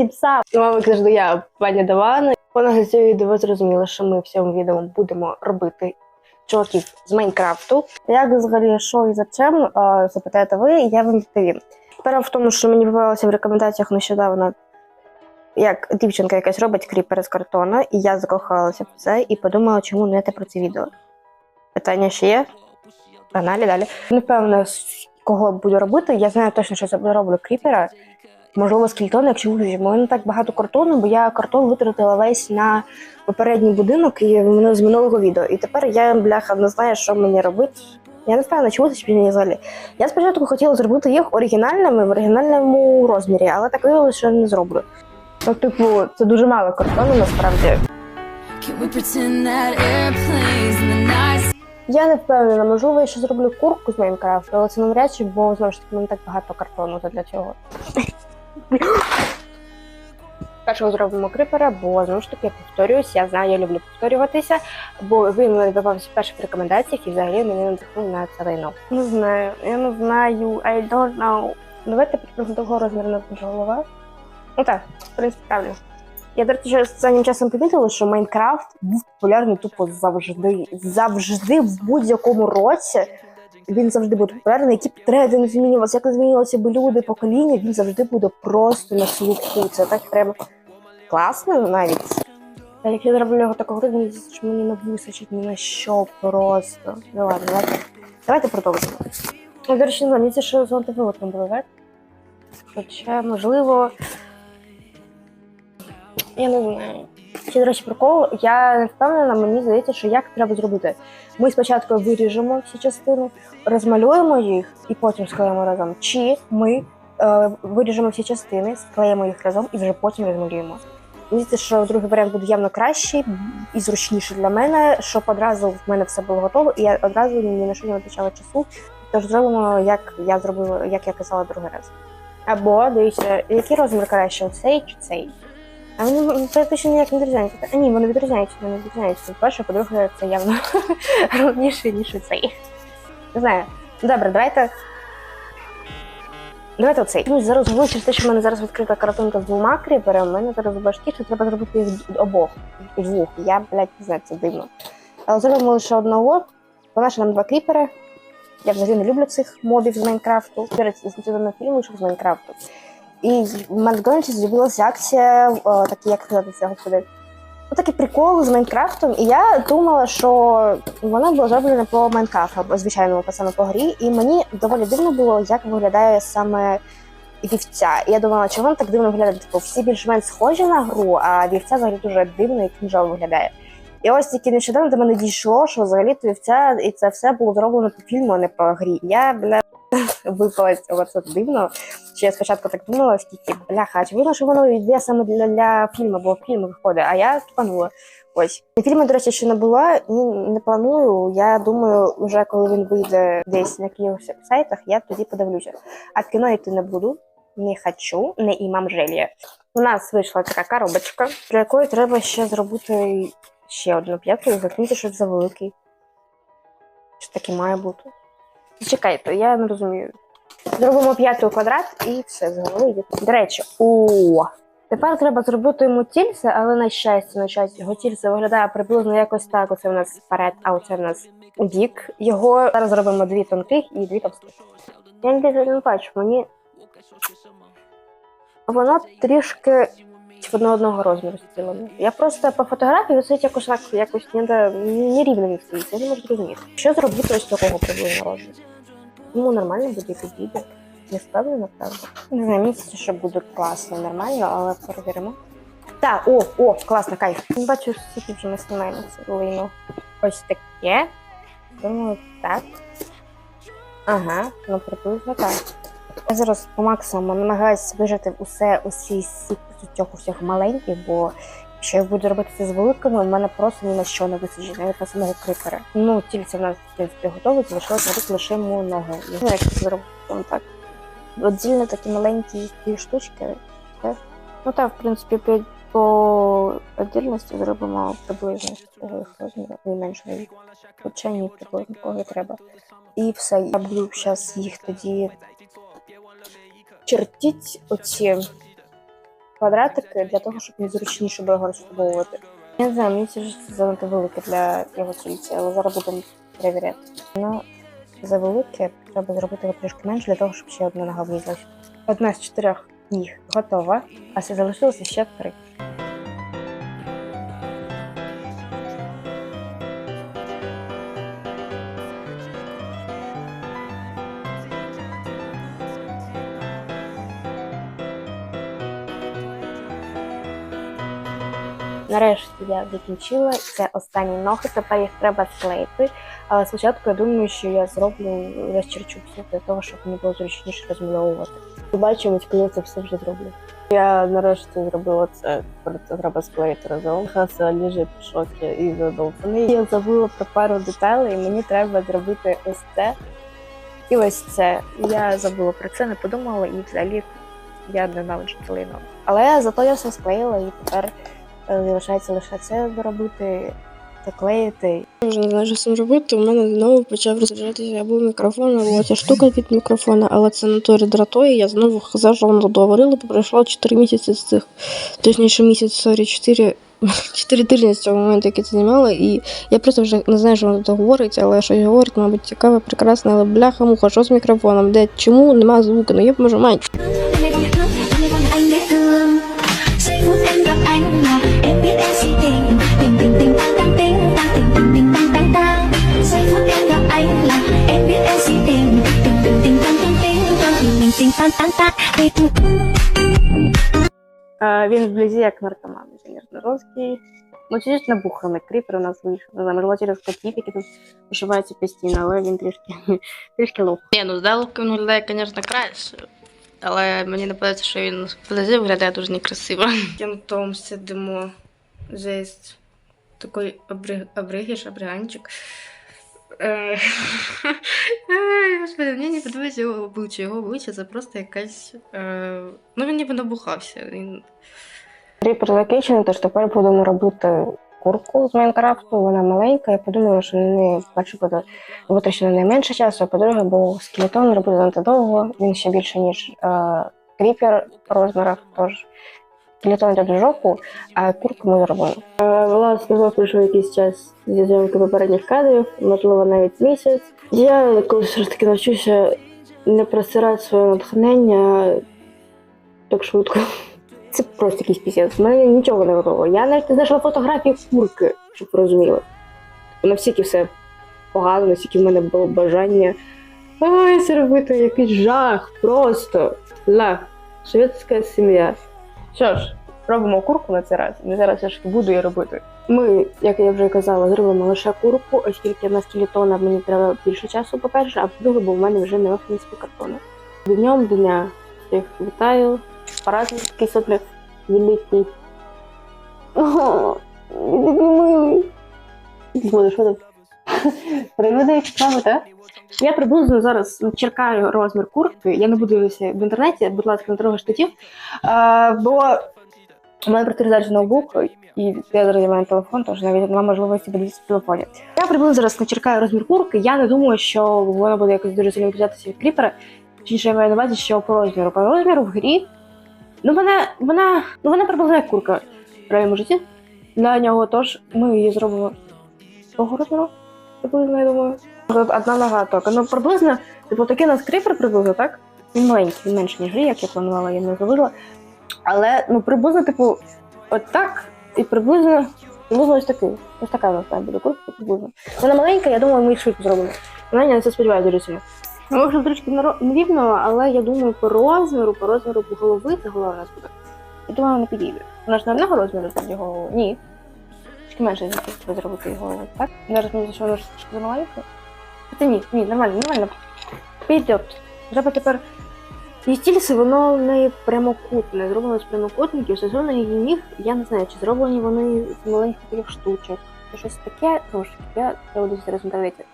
Сіпса. Мама, як завжди, я пані Давана. Вона з цього відео зрозуміла, що ми в цьому відео будемо робити чуваків з Майнкрафту. Як взагалі що і за чим, запитаєте ви, я вам відповім. Справа в тому, що мені попалося в рекомендаціях нещодавно, як дівчинка якась робить кріпер з картона, і я закохалася в це і подумала, чому не про це відео. Питання ще є? Погнали далі. Не впевнена, кого буду робити. Я знаю точно, що я роблю кріпера. Можливо, скільтон, якщо виживемо. У мене так багато картону, бо я картон витратила весь на попередній будинок і воно з минулого відео. І тепер я, бляха, не знаю, що мені робити. Я не впевнена, чому це спільні взагалі. Я спочатку хотіла зробити їх оригінальними в оригінальному розмірі, але так виявилося, що не зроблю. Ну, типу, це дуже мало картону насправді. Я не впевнена, можливо, я ще зроблю куртку з Майнкрафту, але це навряд чи, бо знову ж таки мене так багато картону для цього. Першого зробимо крипера, бо знову ж таки я повторююсь, я знаю, я люблю повторюватися, бо він мене давався перших рекомендаціях і взагалі мене надихнув на це лайно. Не знаю, я не знаю, I don't know. Давайте приблизно того розміру на голова. Ну так, в принципі, правильно. Я, до речі, ще останнім часом помітила, що Майнкрафт був популярний тупо завжди. Завжди в будь-якому році він завжди буде популярний, які б тренди не змінювалися, як не змінювалися б люди, покоління, він завжди буде просто на слуху. Це так прямо класно навіть. А як я зроблю його такого рівня, що мені не височить ні на що просто. Ну ладно, давайте, давайте продовжимо. Я, до речі, мені це ще з антивилотом було, так? Хоча, можливо. Я не знаю. Ще, до речі, прикол, я не впевнена, мені здається, що як треба зробити. Ми спочатку виріжемо всі частини, розмалюємо їх і потім склеїмо разом. Чи ми е, виріжемо всі частини, склеїмо їх разом і вже потім розмалюємо. Мені здається, що другий варіант буде явно кращий і зручніший для мене, щоб одразу в мене все було готово, і я одразу ні на що не витрачала часу. Тож зробимо, як я зробила, як я казала другий раз. Або дивіться, який розмір краще, цей чи цей? А вони практично ніяк не відрізняються. А ні, вони відрізняються, вони відрізняються. По-перше, по-друге, це явно головніше, ніж цей. Не знаю. Добре, давайте. Давайте оцей. Ну, зараз говорю через те, що в мене зараз відкрита картинка з двома кріперами, в мене зараз в башки, що треба зробити їх обох. Двох. Я, блядь, не знаю, це дивно. Але зробимо лише одного. Вона ще нам два кріпери. Я взагалі не люблю цих мобів з Майнкрафту. До з на фільм вийшов з Майнкрафту. І в Макдональдсі з'явилася акція, о, такі, як сказати це, господи, ну, такі приколи з Майнкрафтом. І я думала, що вона була зроблена по Майнкрафту, звичайному по по грі. І мені доволі дивно було, як виглядає саме вівця. І я думала, чого воно так дивно виглядає? Типу, всі більш-менш схожі на гру, а вівця взагалі дуже дивно і книжово виглядає. І ось тільки нещодавно до мене дійшло, що взагалі то вівця і це все було зроблено по фільму, а не по грі. Я бля випала з цього це дивно. Чи я спочатку так думала, скільки бляха, чи видно, що воно йде саме для, для фільму, бо фільм виходить, а я тупанула. Ось. Фільму, до речі, ще не була, і не планую. Я думаю, вже коли він вийде десь на якихось сайтах, я тоді подивлюся. А в кіно йти не буду, не хочу, не імам желія. У нас вийшла така коробочка, для якої треба ще зробити ще одну п'яту і закрити, щоб за великий. Що таке має бути? Чекайте, я не розумію. Зробимо п'ятий квадрат і все з. До речі, о! Тепер треба зробити йому тільце, але на щастя, на щастя, його тільце виглядає приблизно якось так. Оце у нас вперед, а оце у нас бік. Його зараз зробимо дві тонких і дві товстих. Я не бачу, мені воно трішки воно одного розміру зроблено. Я просто по фотографії це якось так якось не, не стоїть, я не можу зрозуміти. Що зробити ось такого приблизно розміру? Йому нормально буде підійде. Не впевнена, правда. Не знаю, мені що буде класно, нормально, але перевіримо. Так, о, о, класно, кайф. Не бачу, скільки вже ми знімаємо це лайно. Ось таке. Думаю, так. Ага, ну приблизно так. Я зараз по максимуму намагаюся вижити усе усі сік цього всіх маленьких, бо якщо я буду робити це з великими, в мене просто ні на що не висить, навіть на самого крипера. Ну, тільки в нас в принципі готові, залишилось робити лише йому ноги. Не знаю, як зробити так. Отдільно такі маленькі ті штучки. Так? Ну так, в принципі, по віддільності зробимо приблизно розміру і меншого. Хоча ні, приблизно кого треба. І все, я буду зараз їх тоді чертіть оці квадратики для того, щоб мені зручніше було його розфарбовувати. Я не знаю, мені це вже занадто велике для його кільця, але зараз будемо перевіряти. Воно завелике, треба зробити його трішки менше для того, щоб ще одна нога влізла. Одна з чотирьох ніг готова, а все залишилося ще три. Нарешті я закінчила. Це останні ноги, тепер їх треба склеїти. Але спочатку я думаю, що я зроблю розчерчу все для того, щоб мені було зручніше розмальовувати. Побачимось, коли це все вже зроблю. Я нарешті зробила це, це треба склеїти разом. Хаса лежить в шокі і задовбаний. Я забула про пару деталей, і мені треба зробити ось це і ось це. Я забула про це, не подумала, і взагалі я ненавиджу цілий ноги. Але зато я все склеїла і тепер залишається лише це зробити, заклеїти. Я вже не знаю, що з робити. У мене знову почав розряджатися або мікрофон, або ця штука від мікрофона, але це на торі дратує. Я знову зажовно договорила, бо пройшло 4 місяці з цих, точніше місяць, сорі, 4, 4 тижні з цього моменту, як я це знімала, і я просто вже не знаю, що воно тут говорить, але щось говорить, мабуть, цікаве, прекрасне, але бляха муха, що з мікрофоном? Де чому нема звуку? Ну я б можу мати. Він вблизі як наркоман, звісно, жорсткий. Ну, чи ж набуханий кріпер у нас вийшов. Не знаю, через котів, які тут пошиваються постійно, але він трішки, трішки лох. Ні, ну здалеку він виглядає, звісно, краще. Але мені не подобається, що він вблизі виглядає дуже некрасиво. На сидимо. Жесть. Такий обриг... обригіш, обриганчик. Е, Господи, мені не подобається його обличчя. Його обличчя це просто якась. е, Ну, він ніби набухався. Він... Кріпер закінчений, тож тепер будемо робити курку з Майнкрафту. Вона маленька. Я подумала, що не перше буде витрачено найменше часу, а по-друге, бо скелетон робити занадто довго. Він ще більше, ніж кріпер по розмірах, тож йде до жопу, а курку ми зробимо. Е, власне, знову пройшов якийсь час зі зйомки попередніх кадрів, можливо, навіть місяць. Я колись все ж таки навчуся не просирати своє натхнення так швидко. Це просто якийсь пісець. У мене нічого не готово. Я навіть не знайшла фотографії курки, щоб розуміли. Настільки все погано, настільки в мене було бажання. Ой, це робити якийсь жах, просто ла. Шведська сім'я. Що ж, робимо курку на цей раз. І зараз все ж буду її робити. Ми, як я вже казала, зробимо лише курку, оскільки на скелетона мені треба більше часу, по-перше, а по-друге, бо в мене вже нема в принципі картону. Днем дня всіх вітаю. Паразитський соплях великий. Ого, милий. Буде, що там? Приведе як справи, так? Я приблизно зараз черкаю розмір куртки. Я не буду дивитися в інтернеті, будь ласка, не трогай штатів. А, бо у мене просто зараз ноутбук, і я зараз маю телефон, тож навіть немає можливості подивитися в телефоні. Я приблизно зараз начеркаю розмір куртки. Я не думаю, що воно буде якось дуже сильно відрізнятися від кріпера. Точніше, я маю на увазі, що по розміру. По розміру в грі Ну, вона, вона, ну вона приблизно як курка в реальному житті. Для нього тож ми її зробимо того розміру, приблизно, я думаю. Одна нога тока. Ну, приблизно, типу, такий у нас кріпер приблизно, так? Він маленький, він менше, ніж як я планувала, я не зробила. Але, ну, приблизно, типу, от так, і приблизно, приблизно ось такий. Ось така у нас буде куртка, приблизно. Вона маленька, я думаю, ми їх швидко зробимо. Вона я на це сподіваюся дуже сильно. Ну, може, трошки неро- нерівно, але я думаю, по розміру, по розміру голови, це голова у нас буде. Я думаю, вона підійде. Вона ж не одного розміру тоді голову. Ні. Трішки менше зробити його так? Зараз мені що вона ж трошки замаленька. Це ні, ні, нормально, нормально. Підйот. Треба тепер. Її стільці, воно не прямокутне, зроблено з прямокутників, стосовно її ніг, я не знаю, чи зроблені вони з маленьких таких штучок, чи щось таке, тому що я треба зараз інтернеті.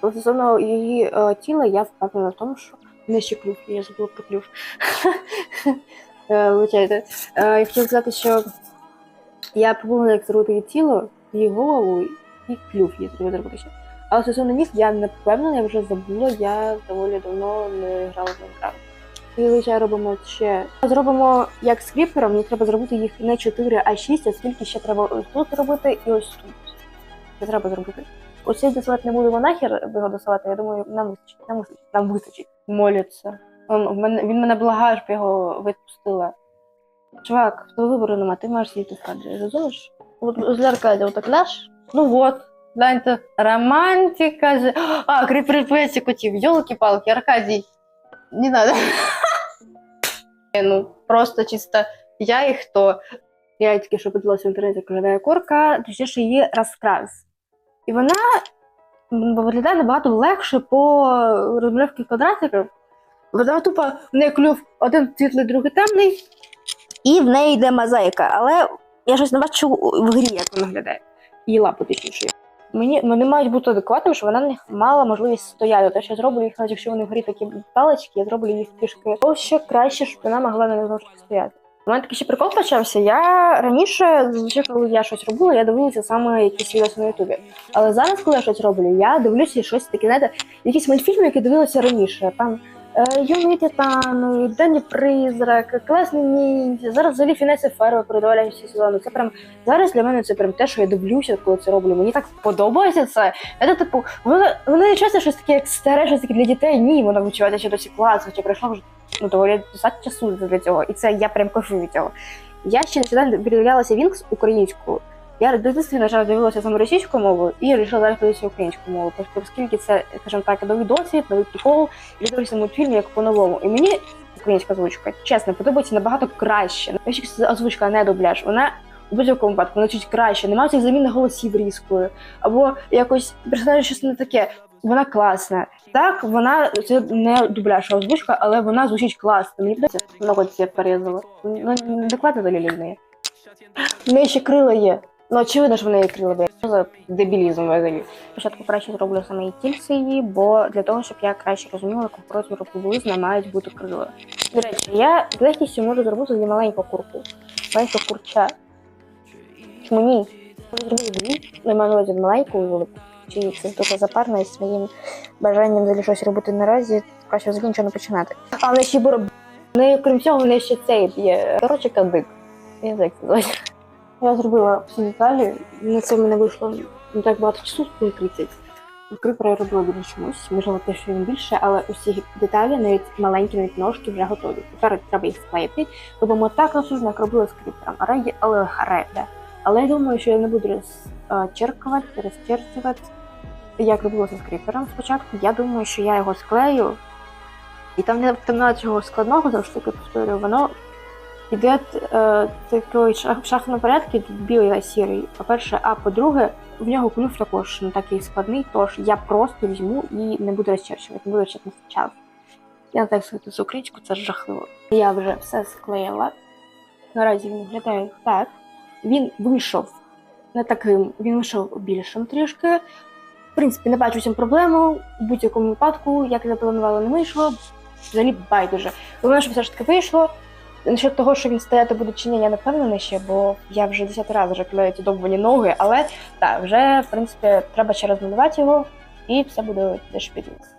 Але стосовно її е, тіла, я впевнена в тому, що не ще клюв, я забула про клюв. Е, Вибачайте. Е, Я хотіла сказати, що я пробувала як зробити її тіло, її голову і клюв її треба зробити ще. Але стосовно ніг я не впевнена, я вже забула, я доволі давно не грала в Майнкрафт. І лише робимо ще. Зробимо як з кріпером, мені треба зробити їх не 4, а 6, оскільки ще треба ось тут зробити і ось тут. Це треба зробити. Оцей досилати не будемо нахер його досилати, я думаю, нам вистачить, нам вистачить, нам вистачить. Моляться. Он, в мене, він мене благає, щоб я його відпустила. Чувак, в тебе вибору нема, ти маєш сидіти в кадрі, розумієш? От з Аркадія отак ляж, ну от, гляньте, романтика же. А, кріпер котів, йолки-палки, Аркадій. Не надо. ну, просто чисто я і хто. Я тільки що подивилася в інтернеті, виглядає корка, точніше її розкрас. І вона виглядає набагато легше по розмальовці квадратиків. Вона тупо в неї клюв один світлий, другий темний, і в неї йде мозаїка. Але я щось не бачу в грі, як вона виглядає. Її лапи точніше. Мені вони мають бути адекватними, щоб вона не мала можливість стояти. Те, що я зроблю їх, навіть якщо вони в грі такі палички, я зроблю їх трішки ще краще, щоб вона могла на них стояти. У мене такий ще прикол почався. Я раніше, зазвичай, коли я щось робила, я дивилася саме якісь відео на Ютубі. Але зараз, коли я щось роблю, я дивлюся щось таке, знаєте, якісь мультфільми, які дивилася раніше. Там Юний Титан, Денні Призрак, Класний ніндзя. Зараз взагалі Фінеси Ферви передавали всі сезони. Це прям зараз для мене це прям те, що я дивлюся, коли це роблю. Мені так подобається це. Це типу, воно воно не часто щось таке, як старе, щось таке для дітей. Ні, воно відчувається ще досі класно, хоча пройшло вже ну, доволі достатньо часу для цього. І це я прям кайфую від цього. Я ще нещодавно передивлялася Вінкс українською. Я дитинстві, на жаль, дивилася саме російською мовою і вирішила зараз подивитися українською мовою. Тобто, оскільки це, скажімо так, новий досвід, новий прикол, і дивлюся мультфільм як по-новому. І мені українська озвучка, чесно, подобається набагато краще. Якщо озвучка, не дубляж, вона у будь-якому випадку вона краще, немає цих замін голосів різкою, або якось персонажі щось не таке. Вона класна. Так, вона це не дубляж, а озвучка, але вона звучить класно. Мені подобається, много це порізала. Ну, докладно далі неї. В неї ще крила є. Ну, очевидно, що в неї крила. Що за дебілізм взагалі? Спочатку краще зроблю саме і тільці її, бо для того, щоб я краще розуміла, якого розміру приблизно мають бути крила. До речі, я з легкістю можу зробити для маленького курку. Маленького курча. Чому ні? Я зроблю дві, не маю увазі маленьку і велику. Чи це тільки запарно із своїм бажанням взагалі щось робити наразі, краще взагалі нічого не починати. А в неї ще бура. В неї, крім цього, в неї ще цей є. Коротше, кадик. Я не знаю. Я зробила всі деталі. На це в мене вийшло не так багато часу, коли 30. Крипера я робила більше чомусь, можливо, те, що він більше, але усі деталі, навіть маленькі, навіть ножки вже готові. Тепер треба їх склеїти. Робимо так насужно, як робила з крипером. Раді, але хареда. Але я думаю, що я не буду розчеркувати, розчерчувати, як робилося з крипером спочатку. Я думаю, що я його склею. І там не там чого складного, завжди повторюю, воно йде е, такий шах, в шахтному порядку білий та сірий. По-перше, а по-друге, в нього клюв також не такий складний, тож я просто візьму і не буду розчерчувати, не буду розчерчувати час. Я так сказати з українську, це жахливо. Я вже все склеїла. Наразі він виглядає так. Він вийшов не таким, він вийшов більшим трішки. В принципі, не бачу цим проблему. У будь-якому випадку, як я запланувала, не вийшло. Взагалі байдуже. Головне, що все ж таки вийшло. Насчет того, що він стояти буде чи ні, я не впевнена ще, бо я вже десятий раз вже клею ті довбані ноги, але так, вже в принципі треба ще розмалювати його, і все буде теж підліз.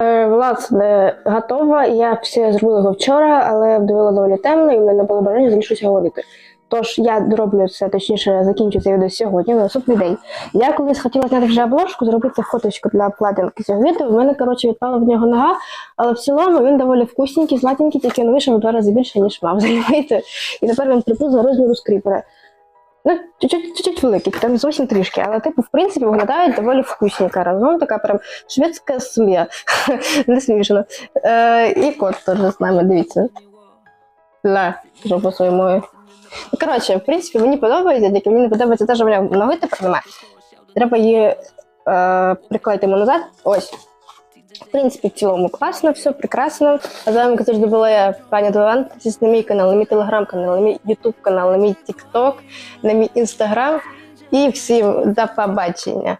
Е, Власне, готова. Я все зробила його вчора, але дивила доволі темно, і в мене не було бажання щось говорити. Тож я дороблю це, точніше, закінчу це відео сьогодні, на наступний день. Я колись хотіла зняти вже обложку, зробити фоточку для обкладинки цього відео. В мене, коротше, відпала в нього нога, але в цілому він доволі вкусненький, златенький, тільки він вийшов в два рази більше, ніж мав, розумієте? І тепер він приплив розміру скріпера. Ну, чуть-чуть, великий, там зовсім трішки, але типу, в принципі, виглядають доволі вкусненько. Разом така прям шведська сім'я. Не смішно. Е, і кот теж з нами, дивіться. Ла, мою. Ну, коротше, в принципі, мені подобається, тільки мені не подобається те, що мене ноги тепер немає. Треба її е, приклеїти назад. Ось. В принципі, в цілому класно, все прекрасно. А з вами, завжди, була я, пані Дуан. Підписуйтесь на мій канал, на мій телеграм-канал, на мій ютуб канал, на мій тікток, на мій інстаграм. І всім до побачення.